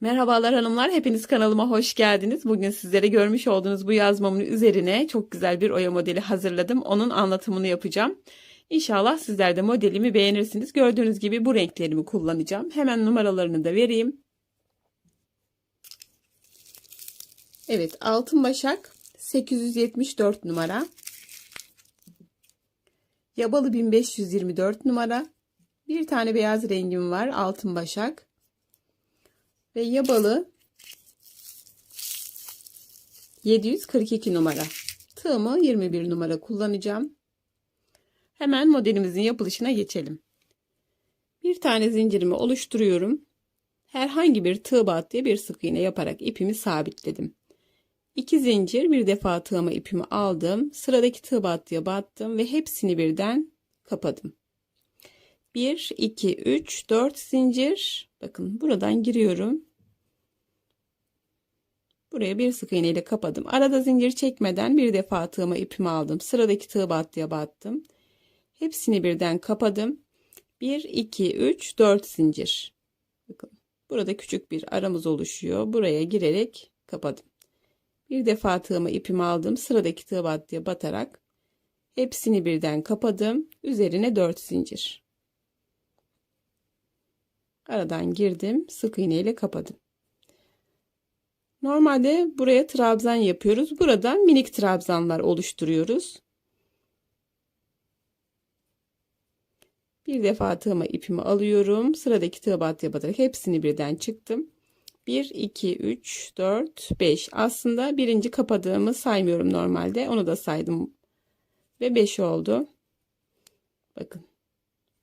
Merhabalar hanımlar, hepiniz kanalıma hoş geldiniz. Bugün sizlere görmüş olduğunuz bu yazmamın üzerine çok güzel bir oya modeli hazırladım. Onun anlatımını yapacağım. İnşallah sizler de modelimi beğenirsiniz. Gördüğünüz gibi bu renklerimi kullanacağım. Hemen numaralarını da vereyim. Evet, altın başak 874 numara. Yabalı 1524 numara. Bir tane beyaz rengim var, altın başak ve yabalı 742 numara. Tığımı 21 numara kullanacağım. Hemen modelimizin yapılışına geçelim. Bir tane zincirimi oluşturuyorum. Herhangi bir tığ battıya bir sık iğne yaparak ipimi sabitledim. İki zincir bir defa tığıma ipimi aldım. Sıradaki tığ battıya battım ve hepsini birden kapadım. 1, 2, 3, 4 zincir. Bakın buradan giriyorum. Buraya bir sık iğne ile kapadım. Arada zincir çekmeden bir defa tığıma ipimi aldım. Sıradaki tığ battıya battım. Hepsini birden kapadım. 1, 2, 3, 4 zincir. Bakın burada küçük bir aramız oluşuyor. Buraya girerek kapadım. Bir defa tığıma ipimi aldım. Sıradaki tığ battıya batarak hepsini birden kapadım. Üzerine 4 zincir. Aradan girdim. Sık iğne ile kapadım. Normalde buraya trabzan yapıyoruz. Burada minik trabzanlar oluşturuyoruz. Bir defa tığıma ipimi alıyorum. Sıradaki tığ battıya batarak hepsini birden çıktım. 1, 2, 3, 4, 5. Aslında birinci kapadığımı saymıyorum normalde. Onu da saydım. Ve 5 oldu. Bakın.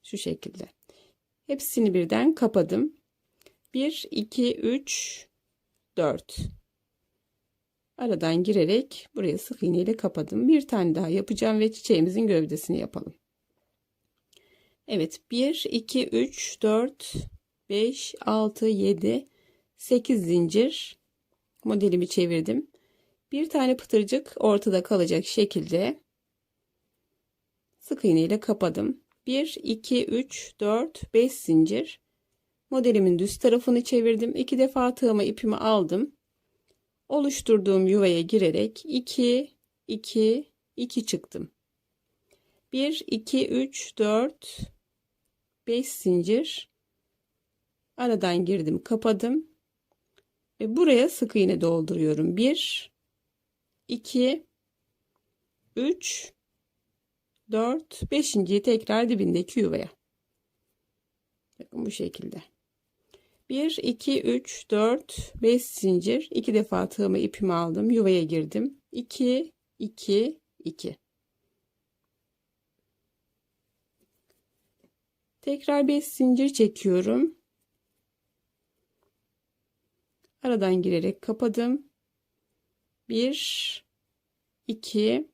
Şu şekilde. Hepsini birden kapadım. 1, 2, 3, 4. Aradan girerek buraya sık iğne ile kapadım. Bir tane daha yapacağım ve çiçeğimizin gövdesini yapalım. Evet 1, 2, 3, 4, 5, 6, 7, 8 zincir modelimi çevirdim. Bir tane pıtırcık ortada kalacak şekilde sık iğne ile kapadım. 1, 2, 3, 4, 5 zincir. Modelimin düz tarafını çevirdim. İki defa tığıma ipimi aldım. Oluşturduğum yuvaya girerek 2, 2, 2 çıktım. 1, 2, 3, 4, 5 zincir. Aradan girdim, kapadım. Ve buraya sık iğne dolduruyorum. 1, 2, 3, 4, 5.yi tekrar dibindeki yuvaya. Bakın bu şekilde. 1, 2, 3, 4, 5 zincir. 2 defa tığımı ipimi aldım. Yuvaya girdim. 2, 2, 2. Tekrar 5 zincir çekiyorum. Aradan girerek kapadım. 1, 2,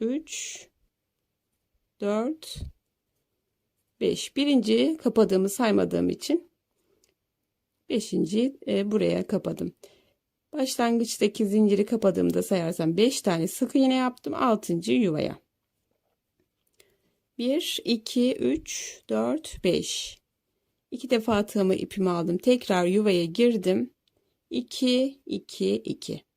3, 4, 5. Birinci kapadığımı saymadığım için beşinci e, buraya kapadım. Başlangıçtaki zinciri kapadığımda sayarsam 5 tane sık iğne yaptım. 6. yuvaya. 1, 2, 3, 4, 5. İki defa tığımı ipimi aldım. Tekrar yuvaya girdim. 2, 2, 2.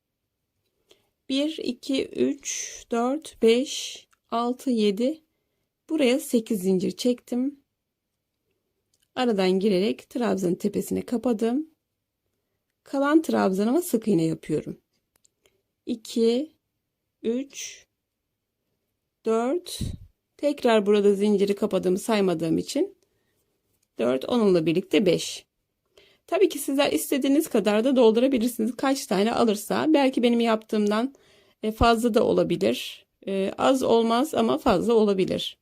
1, 2, 3, 4, 5, 6, 7. Buraya 8 zincir çektim. Aradan girerek trabzanın tepesine kapadım. Kalan trabzanıma sık iğne yapıyorum. 2, 3, 4. Tekrar burada zinciri kapadığımı saymadığım için 4 onunla birlikte 5. Tabii ki sizler istediğiniz kadar da doldurabilirsiniz. Kaç tane alırsa belki benim yaptığımdan e, fazla da olabilir. E, az olmaz ama fazla olabilir.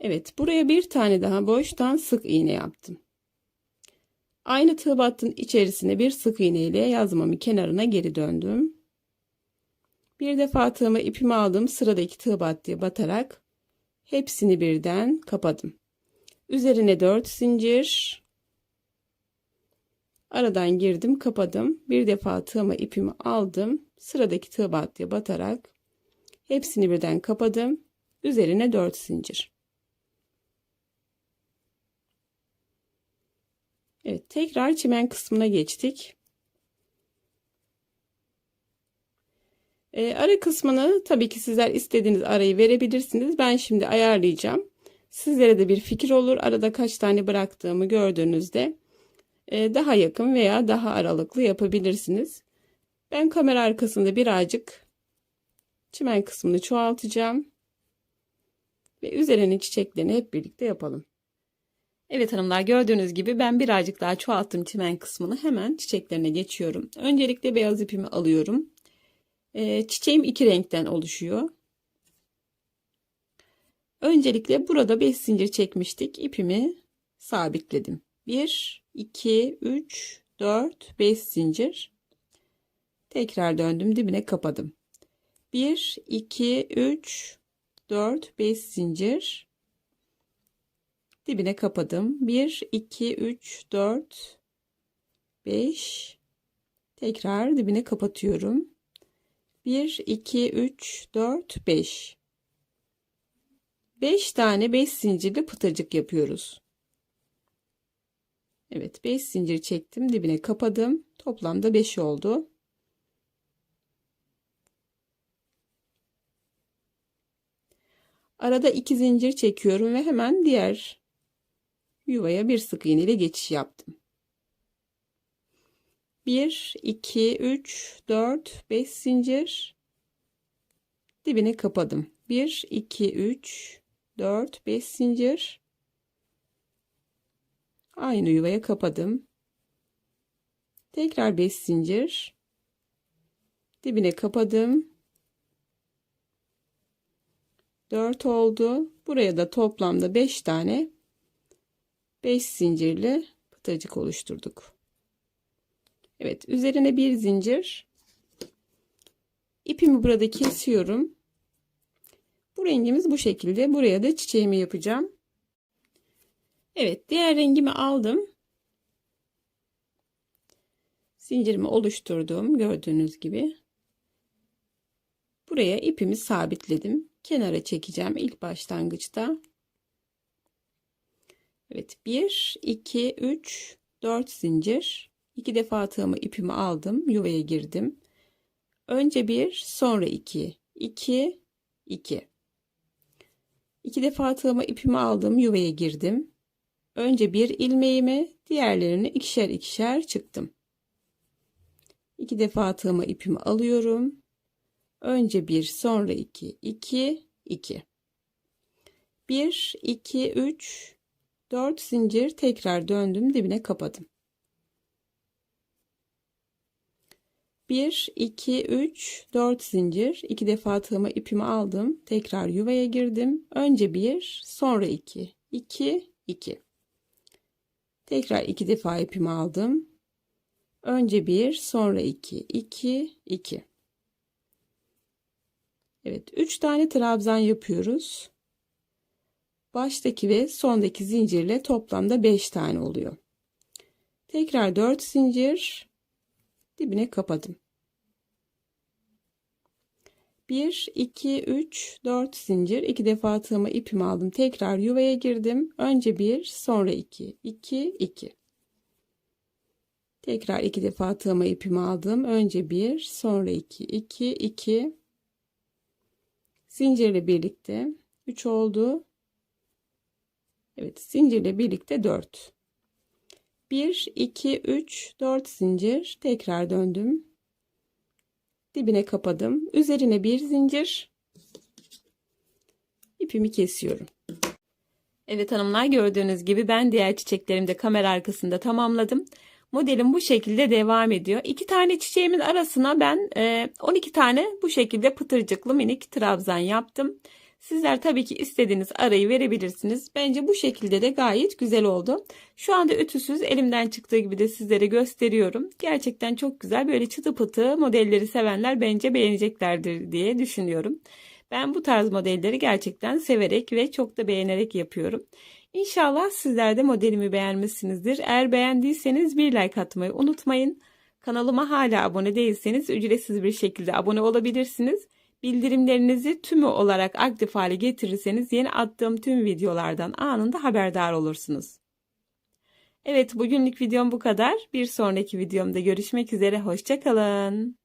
Evet buraya bir tane daha boştan sık iğne yaptım. Aynı tığ battın içerisine bir sık iğne ile yazmamı kenarına geri döndüm. Bir defa tığımı ipimi aldım sıradaki tığ battıya batarak hepsini birden kapadım. Üzerine 4 zincir aradan girdim kapadım. Bir defa tığıma ipimi aldım sıradaki tığ battıya batarak hepsini birden kapadım. Üzerine 4 zincir. Evet tekrar çimen kısmına geçtik. E, ara kısmını tabii ki sizler istediğiniz arayı verebilirsiniz. Ben şimdi ayarlayacağım. Sizlere de bir fikir olur. Arada kaç tane bıraktığımı gördüğünüzde daha yakın veya daha aralıklı yapabilirsiniz. Ben kamera arkasında birazcık çimen kısmını çoğaltacağım. Ve üzerinin çiçeklerini hep birlikte yapalım. Evet hanımlar gördüğünüz gibi ben birazcık daha çoğalttım çimen kısmını. Hemen çiçeklerine geçiyorum. Öncelikle beyaz ipimi alıyorum. Ee, çiçeğim iki renkten oluşuyor. Öncelikle burada 5 zincir çekmiştik. İpimi sabitledim. 1, 2, 3, 4, 5 zincir. Tekrar döndüm dibine kapadım. 1, 2, 3, 4, 5 zincir. Dibine kapadım. 1, 2, 3, 4, 5. Tekrar dibine kapatıyorum. 1, 2, 3, 4, 5. 5 tane 5 zincirli pıtırcık yapıyoruz. Evet 5 zincir çektim dibine kapadım. Toplamda 5 oldu. Arada 2 zincir çekiyorum ve hemen diğer yuvaya bir sık iğne ile geçiş yaptım. 1 2 3 4 5 zincir dibine kapadım. 1 2 3 4 5 zincir aynı yuvaya kapadım. Tekrar 5 zincir dibine kapadım. 4 oldu. Buraya da toplamda 5 tane 5 zincirli pıtırcık oluşturduk. Evet üzerine bir zincir ipimi burada kesiyorum. Bu rengimiz bu şekilde. Buraya da çiçeğimi yapacağım. Evet diğer rengimi aldım. Zincirimi oluşturdum gördüğünüz gibi. Buraya ipimi sabitledim. Kenara çekeceğim ilk başlangıçta. Evet 1 2 3 4 zincir. İki defa tığımı ipimi aldım. Yuvaya girdim. Önce bir sonra iki. 2 2 İki defa tığımı ipimi aldım. Yuvaya girdim. Önce bir ilmeğimi diğerlerini ikişer ikişer çıktım. İki defa tığımı ipimi alıyorum. Önce bir sonra iki. 2 2 1 2 3 4 zincir tekrar döndüm dibine kapadım. 1 2 3 4 zincir iki defa tığıma ipimi aldım tekrar yuvaya girdim önce 1 sonra 2 2 2 tekrar iki defa ipimi aldım. Önce 1 sonra 2 2 2 Evet 3 tane trabzan yapıyoruz. Baştaki ve sondaki zincirle toplamda 5 tane oluyor. Tekrar 4 zincir. Dibine kapadım 1 2 3 4 zincir. İki defa tığıma ipimi aldım. Tekrar yuvaya girdim. Önce 1 sonra 2 2 2 tekrar iki defa tığıma ipimi aldım. Önce 1 sonra 2 2 2 zincirle birlikte 3 oldu. Evet zincirle birlikte 4 1 2 3 4 zincir. Tekrar döndüm dibine kapadım. Üzerine bir zincir. İpimi kesiyorum. Evet hanımlar gördüğünüz gibi ben diğer çiçeklerimi de kamera arkasında tamamladım. Modelim bu şekilde devam ediyor. İki tane çiçeğimin arasına ben 12 e, tane bu şekilde pıtırcıklı minik trabzan yaptım Sizler tabii ki istediğiniz arayı verebilirsiniz. Bence bu şekilde de gayet güzel oldu. Şu anda ütüsüz elimden çıktığı gibi de sizlere gösteriyorum. Gerçekten çok güzel böyle çıtı pıtı modelleri sevenler bence beğeneceklerdir diye düşünüyorum. Ben bu tarz modelleri gerçekten severek ve çok da beğenerek yapıyorum. İnşallah sizler de modelimi beğenmişsinizdir. Eğer beğendiyseniz bir like atmayı unutmayın. Kanalıma hala abone değilseniz ücretsiz bir şekilde abone olabilirsiniz. Bildirimlerinizi tümü olarak aktif hale getirirseniz yeni attığım tüm videolardan anında haberdar olursunuz. Evet bugünlük videom bu kadar. Bir sonraki videomda görüşmek üzere. Hoşçakalın.